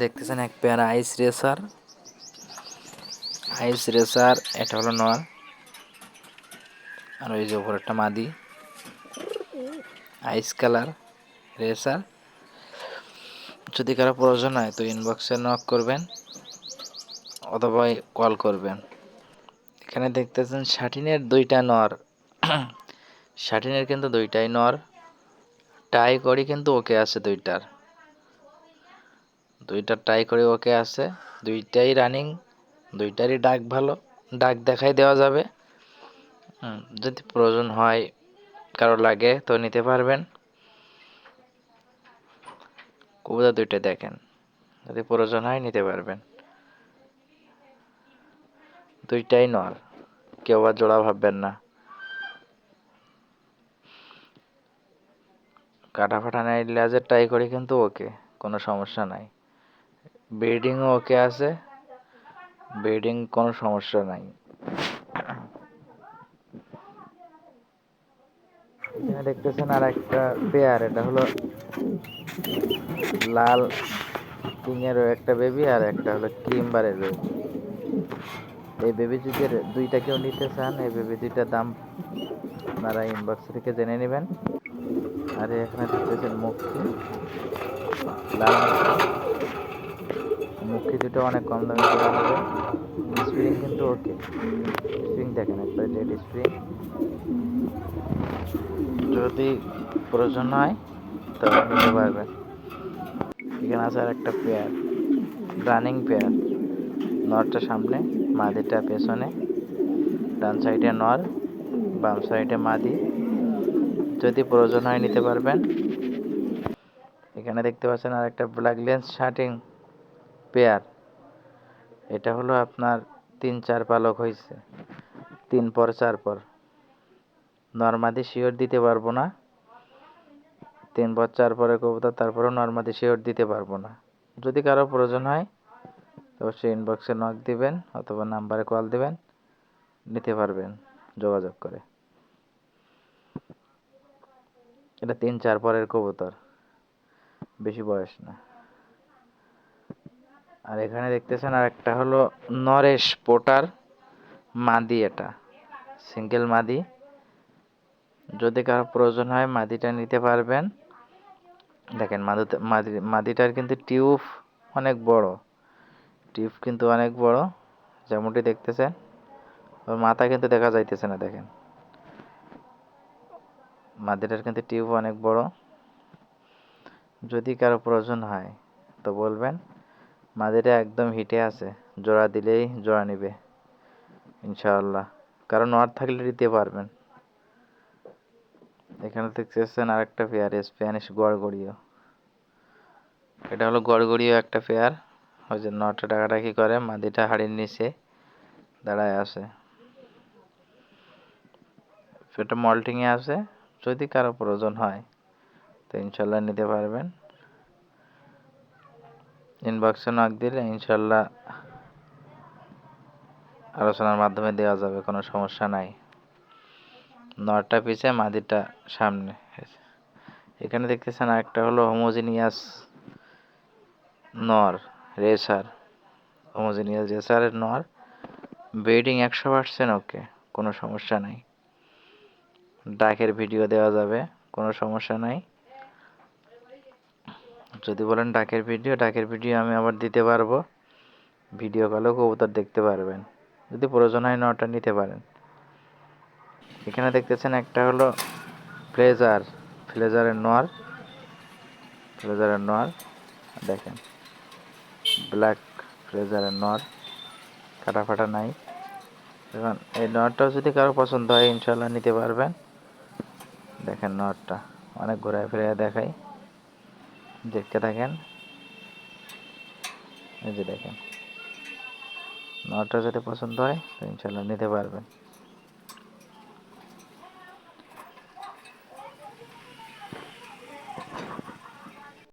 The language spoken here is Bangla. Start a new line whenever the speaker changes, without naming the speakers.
দেখতেছেন এক pair ice racer. Ice racer, এটা হলো নর আর ওই যে একটা মাদি। Ice colour racer. যদি কারও প্রয়োজন হয় তো ইনবক্সে নক করবেন অথবা কল করবেন। এখানে দেখতেছেন শাটিনের দুইটা নর। শাটিনের কিন্তু দুইটাই নর। টাই করি কিন্তু ওকে আছে দুইটার। দুইটা ট্রাই করে ওকে আছে। দুইটাই রানিং দুইটারই ডাক ভালো। ডাক দেখাই দেওয়া যাবে। যদি প্রয়োজন হয়, কারও লাগে তো নিতে পারবেন। কবুতর দুইটা দেখেন। যদি প্রয়োজন হয় নিতে পারবেন। দুইটাই নর। কেউ আর জোড়া ভাববেন না। কাটা ফাটা নাই লেজের ট্রাই করি কিন্তু ওকে, কোনো সমস্যা নাই। ব্রিডিংও ওকে আছে। ব্রিডিং কোনো সমস্যা নাই। এখানে দেখতেছেন আর একটা পেয়ার এটা হলো লাল কিংয়েরও একটা বেবি আর একটা হলো ক্রিমবারের বেবি এই বেবি যদি দুইটা কেউ নিতে চান, এই বেবি দুইটার দাম আপনারা ইনবক্স থেকে জেনে নেবেন। আর এখানে দেখতেছেন মুক্তি। লাল মুক্তি দুটো অনেক কম দামে স্প্রিং কিন্তু ওকে স্প্রিং দেখেন একটা ডেড স্প্রিং যদি প্রয়োজন হয় তবে নিতে পারবেন। এখানে আছে আর একটা পেয়ার রানিং পেয়ার নরটা সামনে, মাদিটা পেছনে। ডান সাইডে নর, বাম সাইডে মাদি। যদি প্রয়োজন হয় নিতে পারবেন। এখানে দেখতে পাচ্ছেন আর একটা ব্ল্যাক লেন্স শার্টিং পেয়ার। এটা হলো আপনার তিন চার পালক হয়েছে তিন পর, চার পর। নর্মাদি শিওর দিতে পারব না। তিন পর, চার পরে কবুতর, তারপরেও নর্মাদি শিওর দিতে পারব না। যদি কারও প্রয়োজন হয়, অবশ্যই ইনবক্সে নক দিবেন অথবা নাম্বারে কল দিবেন, নিতে পারবেন যোগাযোগ করে। এটা তিন, চার পরের কবুতর। বেশি বয়স না। আর এখানে দেখতেছেন আর একটা হলো নরেশ পোটার মাদি এটা, সিঙ্গেল মাদি। যদি কারও প্রয়োজন হয় মাদিটা নিতে পারবেন। দেখেন মাদুতে, মাদি, মাদিটার কিন্তু টিউব অনেক বড়। টিউব কিন্তু অনেক বড়, যেমনটি দেখতেছেন। ওর মাথা কিন্তু দেখা যাইতেছে না, দেখেন। মাদিটার কিন্তু টিউব অনেক বড়। যদি কারও প্রয়োজন হয়, তো বলবেন। মাদিটা একদম হিটে আছে। জোড়া দিলেই জোড়া নিবে। ইনশাআল্লাহ। কারণ নট থাকলে দিতে পারবেন। এখানে দেখতেছেন আরেকটা পেয়ার স্প্যানিশ গড়গড়িও। এটা হলো গড়গড়িও একটা পেয়ার ওই যে নটা টাকাটা কি করে মাদিটা হাড়ির নিচে দাঁড়ায় আছে। সেটা মল্টিংয়ে আছে। যদি কারও প্রয়োজন হয়, তো ইনশাল্লাহ নিতে পারবেন। ইনবক্সে নক দিলে ইনশাল্লাহ আলোচনার মাধ্যমে দেওয়া যাবে, কোনো সমস্যা নাই। নরটা পিছে, মাদিটা সামনে। এখানে দেখতেছেন একটা হলো হোমোজিনিয়াস নর রেসার হোমোজিনিয়াস রেসারের নর ব্রিডিং একশো পার্সেন্ট ওকে কোনো সমস্যা নাই। ডাকের ভিডিও দেওয়া যাবে, কোনো সমস্যা নাই। যদি বলেন ডাকের ভিডিও ডাকের ভিডিও আমি আবার দিতে পারব। ভিডিও কলেও কবুতর দেখতে পারবেন। যদি প্রয়োজন হয় নটা নিতে পারেন। এখানে দেখতেছেন একটা হলো ফ্লেজার, ফ্লেজারের নর ফ্লেজারের নোয়ার, দেখেন। ব্ল্যাক ফ্লেজারের নর কাটা ফাটা নাই। এখন এই নটটাও যদি কারও পছন্দ হয় ইনশাল্লাহ নিতে পারবেন। দেখেন নটটা অনেক ঘোরায় ফিরে দেখাই দেখতে থাকেন। এই যে দেখেন। নটা যদি পছন্দ হয় তো ইনশাল্লাহ নিতে পারবেন।